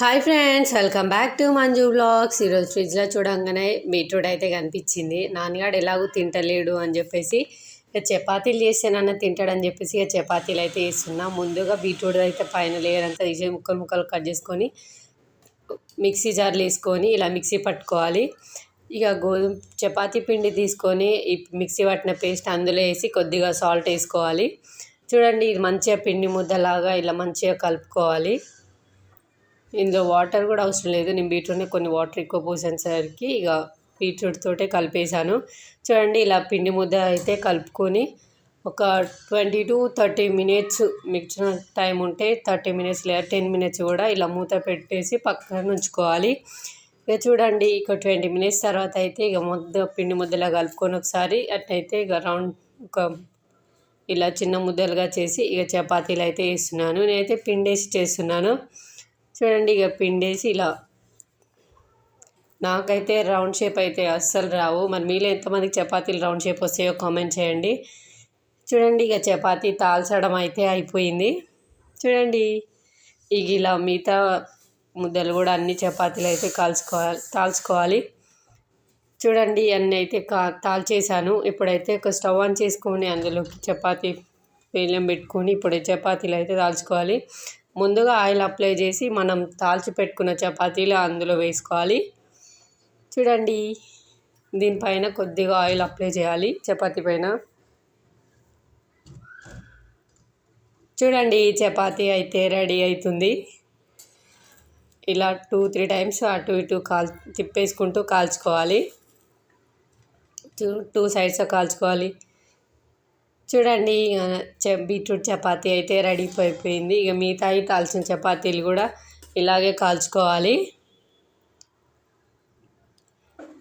Hi friends welcome back to Manju vlogs. ఈరోజు ఫ్రిడ్జ్లో చూడంగానే బీట్రూట్ అయితే కనిపించింది. నాన్నగాడు ఎలాగో తింటలేడు అని చెప్పేసి ఇక చపాతీలు చేసానన్న తింటాడని చెప్పేసి ఇక చపాతీలు అయితే వేస్తున్నా ముందుగా బీట్రూట్ అయితే పైన లేయర్ అంతా తీసి ముక్కలు ముక్కలు కట్ చేసుకొని మిక్సీ జార్లు వేసుకొని ఇలా మిక్సీ పట్టుకోవాలి. ఇక గోధుమ చపాతీ పిండి తీసుకొని ఈ మిక్సీ పట్టిన పేస్ట్ అందులో వేసి కొద్దిగా సాల్ట్ వేసుకోవాలి. చూడండి ఇది మంచిగా పిండి ముద్దలాగా ఇలా మంచిగా కలుపుకోవాలి. ఇందులో వాటర్ కూడా అవసరం లేదు. నేను బీట్రూట్ని కొన్ని వాటర్ ఎక్కువ పోసేసరికి ఇక బీట్రూట్ తోటే కలిపేసాను చూడండి ఇలా పిండి ముద్ద అయితే కలుపుకొని ఒక ట్వంటీ టు థర్టీ మినిట్స్ మిక్చిన టైం ఉంటే థర్టీ మినిట్స్ లేదా టెన్ మినిట్స్ కూడా ఇలా మూత పెట్టేసి పక్కన ఉంచుకోవాలి. ఇక చూడండి ఇక ట్వంటీ మినిట్స్ తర్వాత అయితే ఇక ముద్ద పిండి ముద్దలా కలుపుకొని ఒకసారి అట్లయితే ఇక రౌండ్ ఒక ఇలా చిన్న ముద్దలుగా చేసి ఇక చపాతీలు అయితే వేస్తున్నాను నేనైతే పిండి వేసి చేస్తున్నాను. చూడండి ఇక పిండేసి ఇలా. నాకైతే రౌండ్ షేప్ అయితే అస్సలు రావు. మరి మీలో ఎంతమందికి చపాతీలు రౌండ్ షేప్ వస్తాయో కామెంట్ చేయండి. చూడండి ఇక చపాతీ తాల్చడం అయితే అయిపోయింది. చూడండి ఇక ఇలా మిగతా ముద్దలు కూడా అన్ని చపాతీలు అయితే కాల్చుకోవాలి తాల్చుకోవాలి. చూడండి అన్నీ అయితే కా తాల్చేసాను ఇప్పుడైతే ఒక స్టవ్ ఆన్ చేసుకొని అందులోకి చపాతీ పేలం పెట్టుకొని ఇప్పుడు చపాతీలు అయితే తాల్చుకోవాలి. ముందుగా ఆయిల్ అప్లై చేసి మనం తాల్చి పెట్టుకున్న చపాతీలు అందులో వేసుకోవాలి. చూడండి దీనిపైన కొద్దిగా ఆయిల్ అప్లై చేయాలి చపాతీ పైన. చూడండి చపాతీ అయితే రెడీ అవుతుంది. ఇలా టూ త్రీ టైమ్స్ అటు ఇటు కాల్ తిప్పేసుకుంటూ కాల్చుకోవాలి. టూ టూ సైడ్స్ కాల్చుకోవాలి. చూడండి బీట్రూట్ చపాతీ అయితే రెడీ అయిపోయింది. ఇక మిగతాయి కాల్చిన చపాతీలు కూడా ఇలాగే కాల్చుకోవాలి.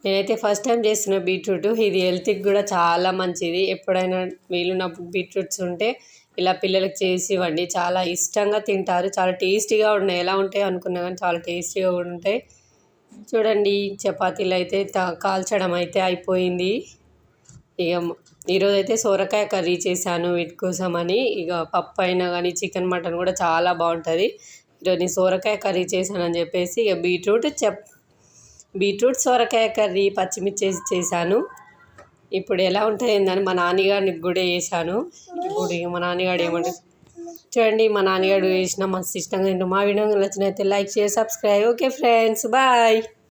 నేనైతే ఫస్ట్ టైం చేస్తున్న బీట్రూట్. ఇది హెల్త్కి కూడా చాలా మంచిది. ఎప్పుడైనా వీలున్నప్పుడు బీట్రూట్స్ ఉంటే ఇలా పిల్లలకు చేసి ఇవ్వండి. చాలా ఇష్టంగా తింటారు. చాలా టేస్టీగా ఉన్నాయి. ఎలా ఉంటాయి అనుకున్నా కానీ చాలా టేస్టీగా కూడా ఉంటాయి. చూడండి చపాతీలు అయితే కాల్చడం అయితే అయిపోయింది. ఇక ఈరోజు అయితే సోరకాయ కర్రీ చేశాను వీటి కోసం అని ఇక పప్పు అయినా కానీ చికెన్ మటన్ కూడా చాలా బాగుంటుంది. ఈరోజు నేను సోరకాయ కర్రీ చేశానని చెప్పేసి ఇక బీట్రూట్ చెప్ బీట్రూట్ సోరకాయ కర్రీ పచ్చిమిర్చి చేశాను. ఇప్పుడు ఎలా ఉంటుంది ఏందని మా నాన్నగారికి కూడా వేసాను ఇప్పుడు ఇక మా నాన్నగారు ఏమంటే చూడండి మా నాన్నగారు వేసిన మస్తు ఇష్టంగా మా వీడియో నచ్చినైతే లైక్ చేసి సబ్స్క్రైబ్. Okay friends bye.